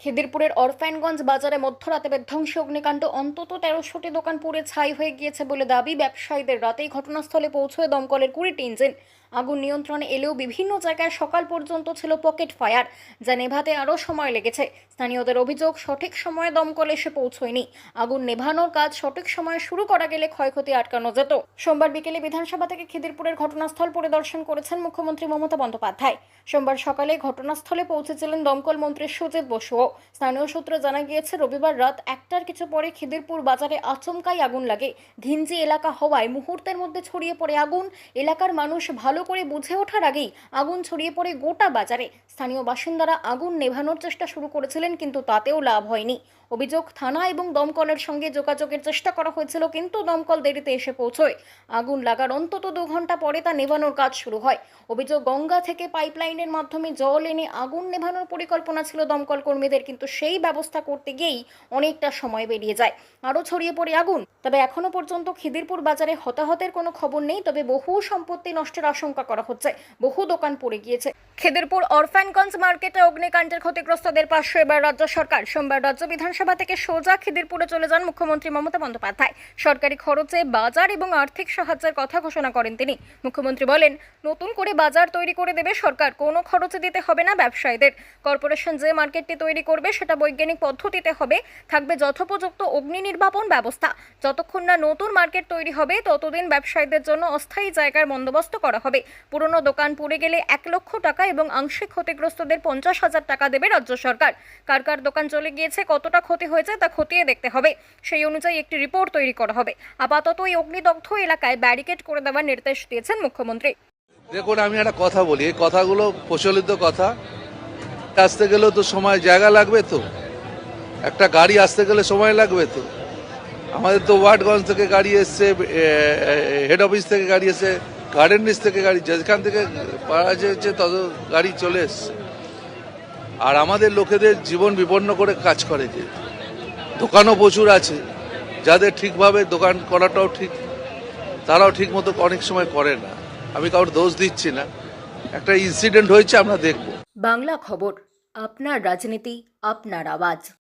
খিদিরপুরের অরফ্যানগঞ্জ বাজারে মধ্যরাতে বিধ্বংসী অগ্নিকাণ্ড। অন্তত তেরোশোটি দোকান পুড়ে ছাই হয়ে গিয়েছে বলে দাবি ব্যবসায়ীদের। রাতেই ঘটনাস্থলে পৌঁছয় দমকলের কুড়িটি ইঞ্জিন। আগুন নিয়ন্ত্রণে এলেও বিভিন্ন জায়গায় সকাল পর্যন্ত ছিল পকেট ফায়ার, যা নেভাতে আরও সময় লেগেছে। স্থানীয়দের অভিযোগ, সঠিক সময়ে দমকল এসে পৌঁছয়নি। আগুন নেভানোর কাজ সঠিক সময়ে শুরু করা গেলে ক্ষয়ক্ষতি আটকানো যেত। সোমবার বিকেলে বিধানসভা থেকে খিদিরপুরের ঘটনাস্থল পরিদর্শন করেছেন মুখ্যমন্ত্রী মমতা বন্দ্যোপাধ্যায়। সোমবার সকালে ঘটনাস্থলে পৌঁছেছিলেন দমকল মন্ত্রী সুজিত বসুও। স্থানীয় সূত্রে জানা গিয়েছে, রবিবার রাত একটার কিছু পরে খিদিরপুর বাজারে আচমকাই আগুন লাগে। ঘিঞ্জি এলাকা হওয়ায় মুহূর্তের মধ্যে ছড়িয়ে পড়ে আগুন। এলাকার মানুষ ভালো করে বুঝে ওঠার আগেই আগুন ছড়িয়ে পড়ে গোটা বাজারে। স্থানীয় বাসিন্দারা আগুন নেভানোর চেষ্টা শুরু করেছিলেন, কিন্তু তাতেও লাভ হয়নি। অভিযোগ থানা এবং দমকলের সঙ্গে যোগাযোগের চেষ্টা করা হয়েছিল, কিন্তু দমকল দেরিতে এসে পৌঁছয়। আগুন লাগার অন্তত দু ঘণ্টা পরে তা নেভানোর কাজ শুরু হয়। অভিযোগ গঙ্গা থেকে পাইপলাইনের মাধ্যমে জল এনে আগুন নেভানোর পরিকল্পনা ছিল দমকল কর্মীদের। কিন্তু সেই ব্যবস্থা করতে গিয়েই অনেকটা সময় বেরিয়ে যায়। আরও ছড়িয়ে পড়ে আগুন। তবে এখনও পর্যন্ত খিদিরপুর বাজারে হতাহতের কোনো খবর নেই, তবে বহু সম্পত্তি নষ্টের আশঙ্কা করা হচ্ছে। বহু দোকান পড়ে গিয়েছে। খিদিরপুর অরফ্যানগঞ্জ মার্কেটে অগ্নিকাণ্ডের ক্ষতিগ্রস্তদের পাশে এবার রাজ্য সরকার। সোমবার রাজ্য বিধানসভা থেকে সোজা খিদিরপুরে চলে যান মুখ্যমন্ত্রী মমতা বন্দ্যোপাধ্যায়। সরকারি খরচে বাজার এবং আর্থিক সাহায্যের কথা ঘোষণা করেন তিনি। মুখ্যমন্ত্রী বলেন, নতুন করে বাজার তৈরি করে দেবে সরকার, কোনো খরচে দিতে হবে না ব্যবসায়ীদের। কর্পোরেশন যে মার্কেটটি তৈরি করবে সেটা বৈজ্ঞানিক পদ্ধতিতে হবে। থাকবে যথোপযুক্ত অগ্নি নির্বাপন ব্যবস্থা। যতক্ষণ না নতুন মার্কেট তৈরি হবে, ততদিন ব্যবসায়ীদের জন্য অস্থায়ী জায়গার বন্দোবস্ত করা হবে। পুরনো দোকান পুড়ে গেলে এক লক্ষ টাকা এবং আংশিক ক্ষতিগ্রস্তদের পঞ্চাশ হাজার টাকা দেবে রাজ্য সরকার। কার কার দোকান চলে গিয়েছে, কতটা ক্ষতি হয়েছে তা খতিয়ে দেখতে হবে। সেই অনুযায়ী একটি রিপোর্ট তৈরি করা হবে। আপাতত এই অগ্নিদগ্ধ এলাকায় ব্যারিকেড করে দেওয়ার নির্দেশ দিয়েছেন মুখ্যমন্ত্রী। দেখুন, আমি একটা কথা বলি। এই কথাগুলো প্রচলিত কথা। আসতে গেলেও তো সময় জায়গা লাগবে তো। একটা গাড়ি আসতে গেলে সময় লাগবে তো। আমাদের তো ওয়ার্ডগঞ্জ থেকে গাড়ি এসছে হেড অফিস থেকে গাড়ি এসছে গার্ডেন নিচ থেকে গাড়ি, যেখান থেকে পাওয়া যাচ্ছে তত গাড়ি চলে এসছে। আর আমাদের লোকেদের জীবন বিপন্ন করে কাজ করে যে। দোকানও প্রচুর আছে, যাদের ঠিকভাবে দোকান করাটাও ঠিক, তারাও ঠিক মতো অনেক সময় করে না। আমি কারোর দোষ দিচ্ছি না। একটা ইনসিডেন্ট হয়েছে, আমরা দেখব। বাংলা খবর। આપના રાજનીતિ આપનાર અવાજ